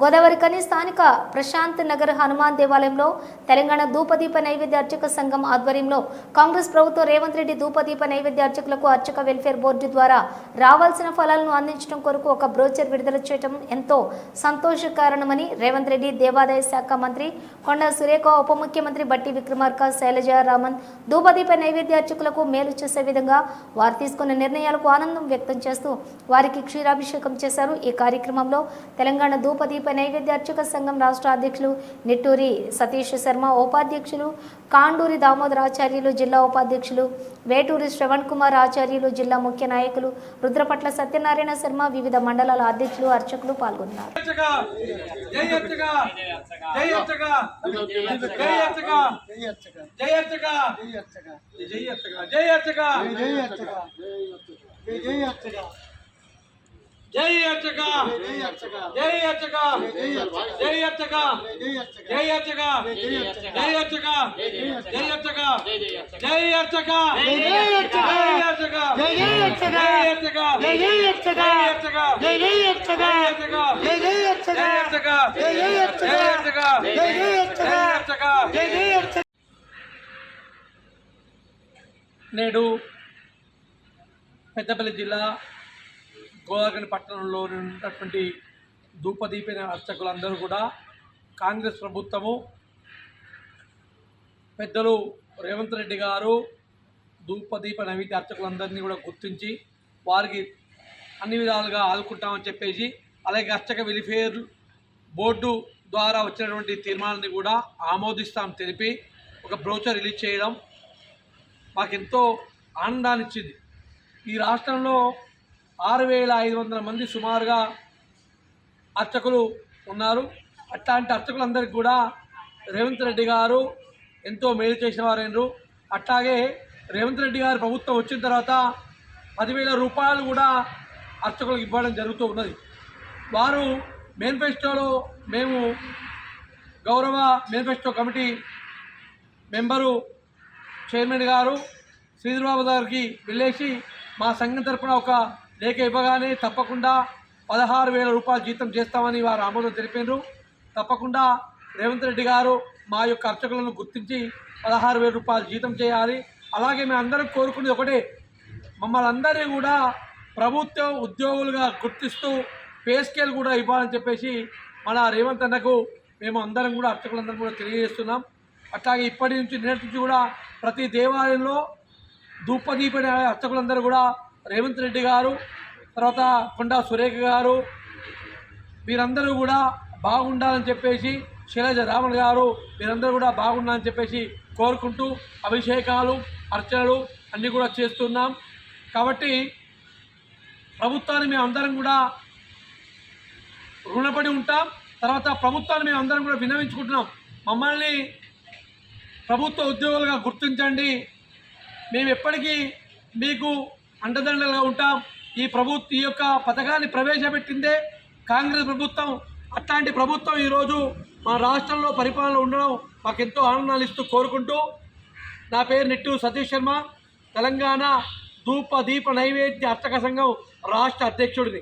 గోదావరికని స్థానిక ప్రశాంత్ నగర్ హనుమాన్ దేవాలయంలో తెలంగాణ ధూపదీప నైవేద్య అర్చక సంఘం ఆధ్వర్యంలో కాంగ్రెస్ ప్రభుత్వం రేవంత్ రెడ్డి ధూపదీప నైవేద్య అర్చకులకు అర్చక వెల్ఫేర్ బోర్డు ద్వారా రావాల్సిన ఫలాలను అందించడం కొరకు ఒక బ్రోచర్ విడుదల చేయడం ఎంతో సంతోషకారణమని రేవంత్ రెడ్డి దేవాదాయ శాఖ మంత్రి కొండ సురేఖ ఉప ముఖ్యమంత్రి బట్టి విక్రమార్క శైలజ రామన్ ధూపదీప నైవేద్య అర్చకులకు మేలు చేసే విధంగా వారు తీసుకున్న నిర్ణయాలకు ఆనందం వ్యక్తం చేస్తూ వారికి క్షీరాభిషేకం చేశారు. ఈ కార్యక్రమంలో తెలంగాణ ధూపదీప నైవేద్య అర్చక సంఘం రాష్ట్ర అధ్యక్షులు నిట్టూరి సతీష్ శర్మ ఉపాధ్యక్షులు కాండూరి దామోదర్ ఆచార్యులు జిల్లా ఉపాధ్యక్షులు వేటూరి శ్రవణ్ కుమార్ ఆచార్యులు జిల్లా ముఖ్య నాయకులు రుద్రపట్ల సత్యనారాయణ శర్మ వివిధ మండలాల అధ్యక్షులు అర్చకులు పాల్గొన్నారు అర్చగా జై జై అర్చగా జై అర్చగా జై అర్చగా జై అర్చగా జై అర్చగా జై అర్చగా జై అర్చగా జై అర్చగా జై అర్చగా జై అర్చగా జై అర్చగా జై అర్చగా జై అర్చగా జై అర్చగా జై అర్చగా జై అర్చగా జై అర్చగా జై అర్చగా జై అర్చగా నేడు పెద్దపల్లి జిల్లా గోదావరి పట్టణంలో ఉన్నటువంటి ధూపదీపిన అర్చకులందరూ కూడా కాంగ్రెస్ ప్రభుత్వము పెద్దలు రేవంత్ రెడ్డి గారు ధూపదీప నైవేద్య అర్చకులందరినీ కూడా గుర్తించి వారికి అన్ని విధాలుగా ఆదుకుంటామని చెప్పేసి అలాగే అర్చక వెలిఫేర్ బోర్డు ద్వారా వచ్చినటువంటి తీర్మానాన్ని కూడా ఆమోదిస్తాం తెలిపి ఒక బ్రోచర్ రిలీజ్ చేయడం మాకెంతో ఆనందాన్ని ఇచ్చింది ఈ రాష్ట్రంలో ఆరు వేల ఐదు వందల మంది సుమారుగా అర్చకులు ఉన్నారు. అట్లాంటి అర్చకులందరికీ కూడా రేవంత్ రెడ్డి గారు ఎంతో మేలు చేసిన వారైనరు అట్లాగే రేవంత్ రెడ్డి గారు ప్రభుత్వం వచ్చిన తర్వాత పదివేల రూపాయలు కూడా అర్చకులకు ఇవ్వడం జరుగుతూ ఉన్నది. వారు మేనిఫెస్టోలో మేము గౌరవ మేనిఫెస్టో కమిటీ మెంబరు చైర్మన్ గారు శ్రీధరబాబు గారికి వెళ్ళేసి మా సంఘం తరపున ఒక లేఖ ఇవ్వగానే తప్పకుండా పదహారు వేల రూపాయలు జీతం చేస్తామని వారు ఆమోదం తెలిపారు. తప్పకుండా రేవంత్ రెడ్డి గారు మా యొక్క అర్చకులను గుర్తించి పదహారు వేల రూపాయలు జీతం చేయాలి. అలాగే మేము అందరం కోరుకునేది ఒకటే మమ్మల్ని అందరినీ కూడా ప్రభుత్వ ఉద్యోగులుగా గుర్తిస్తూ పే స్కేల్ కూడా ఇవ్వాలని చెప్పేసి మన రేవంత్ అన్నకు మేము అందరం కూడా అర్చకులందరం కూడా తెలియజేస్తున్నాం. అట్లాగే ఇప్పటి నుంచి నేటి నుంచి కూడా ప్రతి దేవాలయంలో ధూపదీపడే అర్చకులందరూ కూడా రేవంత్ రెడ్డి గారు తర్వాత కొండా సురేఖ గారు వీరందరూ కూడా బాగుండాలని చెప్పేసి శైలజ రామన్ గారు వీరందరూ కూడా బాగుండాలని చెప్పేసి కోరుకుంటూ అభిషేకాలు అర్చనలు అన్నీ కూడా చేస్తున్నాం. కాబట్టి ప్రభుత్వాన్ని మేము అందరం కూడా రుణపడి ఉంటాం. తర్వాత ప్రభుత్వాన్ని మేము అందరం కూడా విన్నవించుకుంటున్నాం. మమ్మల్ని ప్రభుత్వ ఉద్యోగులుగా గుర్తించండి. మేము ఎప్పటికీ మీకు అండదండలుగా ఉంటాం. ఈ ప్రభుత్వ ఈ యొక్క పథకాన్ని ప్రవేశపెట్టిందే కాంగ్రెస్ ప్రభుత్వం. అట్లాంటి ప్రభుత్వం ఈరోజు మన రాష్ట్రంలో పరిపాలన ఉండడం మాకు ఎంతో ఆనందాలు ఇస్తూ కోరుకుంటూ నా పేరు నిట్టు సతీష్ శర్మ. తెలంగాణ ధూప దీప నైవేద్య అర్చక సంఘం రాష్ట్ర అధ్యక్షుడిని.